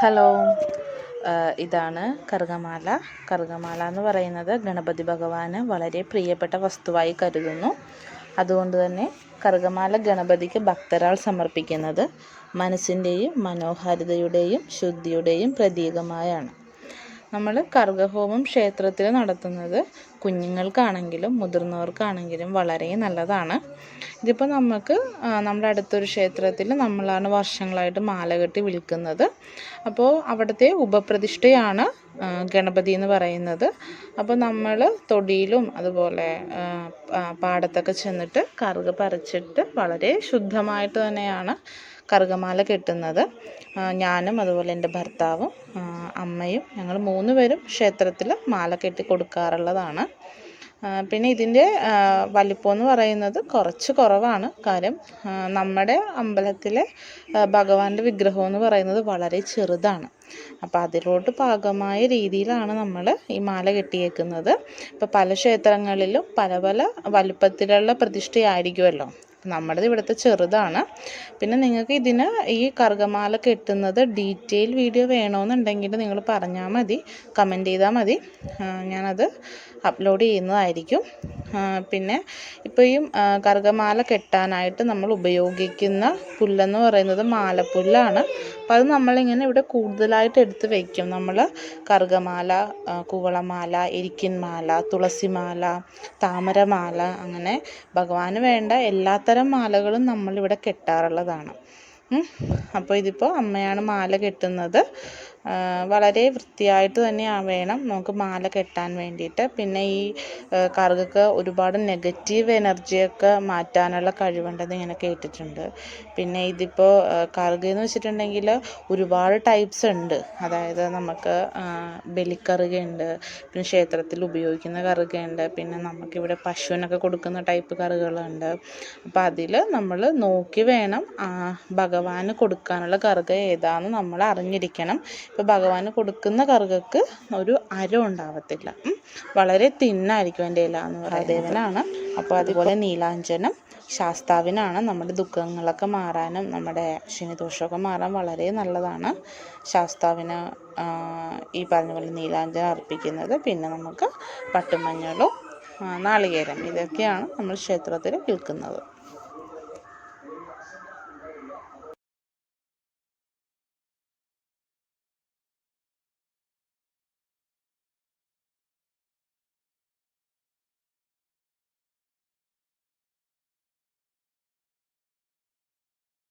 Hello. ഇതാണ് കറുകമാല. കറുകമാല എന്ന് പറയുന്നത് ഗണപതി ഭഗവാന് വളരെ പ്രിയപ്പെട്ട വസ്തുവായി കരുതുന്നു. അതുകൊണ്ട് തന്നെ കറുകമാല ഗണപതിക്ക് ഭക്തരാൾ സമർപ്പിക്കുന്നത് മനസ്സിന്റെയും മനോഹാരിതയുടെയും ശുദ്ധിയുടെയും പ്രതീകമായാണ്. നമ്മൾ കർഗഹോമം ക്ഷേത്രത്തിൽ നടത്തുന്നത് കുഞ്ഞുങ്ങൾക്കാണെങ്കിലും മുതിർന്നവർക്കാണെങ്കിലും വളരെ നല്ലതാണ്. ഇതിപ്പോൾ നമുക്ക് നമ്മുടെ അടുത്തൊരു ക്ഷേത്രത്തിൽ നമ്മളാണ് വർഷങ്ങളായിട്ട് മാല കെട്ടി വിൽക്കുന്നത്. അപ്പോൾ അവിടുത്തെ ഉപപ്രതിഷ്ഠയാണ് ഗണപതി എന്ന് പറയുന്നത്. അപ്പോൾ നമ്മൾ തൊടിയിലും അതുപോലെ പാടത്തൊക്കെ ചെന്നിട്ട് കറുക പറിച്ചിട്ട് വളരെ ശുദ്ധമായിട്ട് തന്നെയാണ് കറുകമാല കെട്ടുന്നത്. ഞാനും അതുപോലെ എന്റെ ഭർത്താവും അമ്മയും ഞങ്ങൾ മൂന്ന് പേരും ക്ഷേത്രത്തിൽ മാല കെട്ടി കൊടുക്കാറുള്ളതാണ്. പിന്നെ ഇതിന്റെ വലിപ്പം എന്ന് പറയുന്നത് കുറച്ച് കുറവാണ്. കാര്യം നമ്മുടെ അമ്പലത്തിലെ ഭഗവാന്റെ വിഗ്രഹം എന്ന് പറയുന്നത് വളരെ ചെറുതാണ്. അപ്പം അതിലോട്ട് പാകമായ രീതിയിലാണ് നമ്മൾ ഈ മാല കെട്ടിയേക്കുന്നത്. ഇപ്പം പല ക്ഷേത്രങ്ങളിലും പല പല വലുപ്പത്തിലുള്ള പ്രതിഷ്ഠയായിരിക്കുമല്ലോ. നമ്മുടേത് ഇവിടുത്തെ ചെറുതാണ്. പിന്നെ നിങ്ങൾക്ക് ഇതിന് ഈ കറുകമാല കെട്ടുന്നത് ഡീറ്റെയിൽ വീഡിയോ വേണമെന്നുണ്ടെങ്കിൽ നിങ്ങൾ പറഞ്ഞാൽ മതി. കമന്റ് ചെയ്താൽ മതി. ഞാനത് അപ്ലോഡ് ചെയ്യുന്നതായിരിക്കും. പിന്നെ ഇപ്പോൾ ഈ കറുകമാല കെട്ടാനായിട്ട് നമ്മൾ ഉപയോഗിക്കുന്ന പുല്ലെന്ന് പറയുന്നത് മാലപ്പുല്ലാണ്. അപ്പോൾ അത് നമ്മളിങ്ങനെ ഇവിടെ കൂടുതലായിട്ട് എടുത്ത് വയ്ക്കും നമ്മൾ കറുകമാല കുവളമാല എരിക്കിൻമാല തുളസിമാല താമരമാല അങ്ങനെ ഭഗവാന് വേണ്ട എല്ലാത്തരം മാലകളും നമ്മളിവിടെ കെട്ടാറുള്ളതാണ്. അപ്പോൾ ഇതിപ്പോൾ അമ്മയാണ് മാല കെട്ടുന്നത് വളരെ വൃത്തിയായിട്ട് തന്നെ വേണം നമുക്ക് മാല കെട്ടാൻ വേണ്ടിയിട്ട്. പിന്നെ ഈ കറുകക്ക് ഒരുപാട് നെഗറ്റീവ് എനർജിയൊക്കെ മാറ്റാനുള്ള കഴിവുണ്ടെന്ന് ഇങ്ങനെ കേട്ടിട്ടുണ്ട്. പിന്നെ ഇതിപ്പോൾ കറുക എന്ന് വെച്ചിട്ടുണ്ടെങ്കിൽ ഒരുപാട് ടൈപ്സ് ഉണ്ട്. അതായത് നമുക്ക് ബലിക്കറുകയുണ്ട് പിന്നെ ക്ഷേത്രത്തിൽ ഉപയോഗിക്കുന്ന കറുകയുണ്ട് പിന്നെ നമുക്കിവിടെ പശുവിനൊക്കെ കൊടുക്കുന്ന ടൈപ്പ് കറുകളുണ്ട് അപ്പോൾ അതിൽ നമ്മൾ നോക്കി വേണം ഭഗവാന് കൊടുക്കാനുള്ള കറുക ഏതാണെന്ന് നമ്മൾ അറിഞ്ഞിരിക്കണം. ഇപ്പോൾ ഭഗവാന് കൊടുക്കുന്ന കറുകക്ക് ഒരു അര ഉണ്ടാവത്തില്ല. വളരെ തിന്നായിരിക്കും എന്റെ ഇല എന്ന് പറയുന്നത്. ദേവനാണ്. അപ്പോൾ അതുപോലെ നീലാഞ്ജനം ശാസ്താവിനാണ്. നമ്മുടെ ദുഃഖങ്ങളൊക്കെ മാറാനും നമ്മുടെ ശനിദോഷമൊക്കെ മാറാൻ വളരെ നല്ലതാണ്. ശാസ്താവിന് ഈ പറഞ്ഞ പോലെ നീലാഞ്ജനം അർപ്പിക്കുന്നത്. പിന്നെ നമുക്ക് പട്ടുമഞ്ഞളും നാളികേരം ഇതൊക്കെയാണ് നമ്മൾ ക്ഷേത്രത്തിൽ വിൽക്കുന്നത്.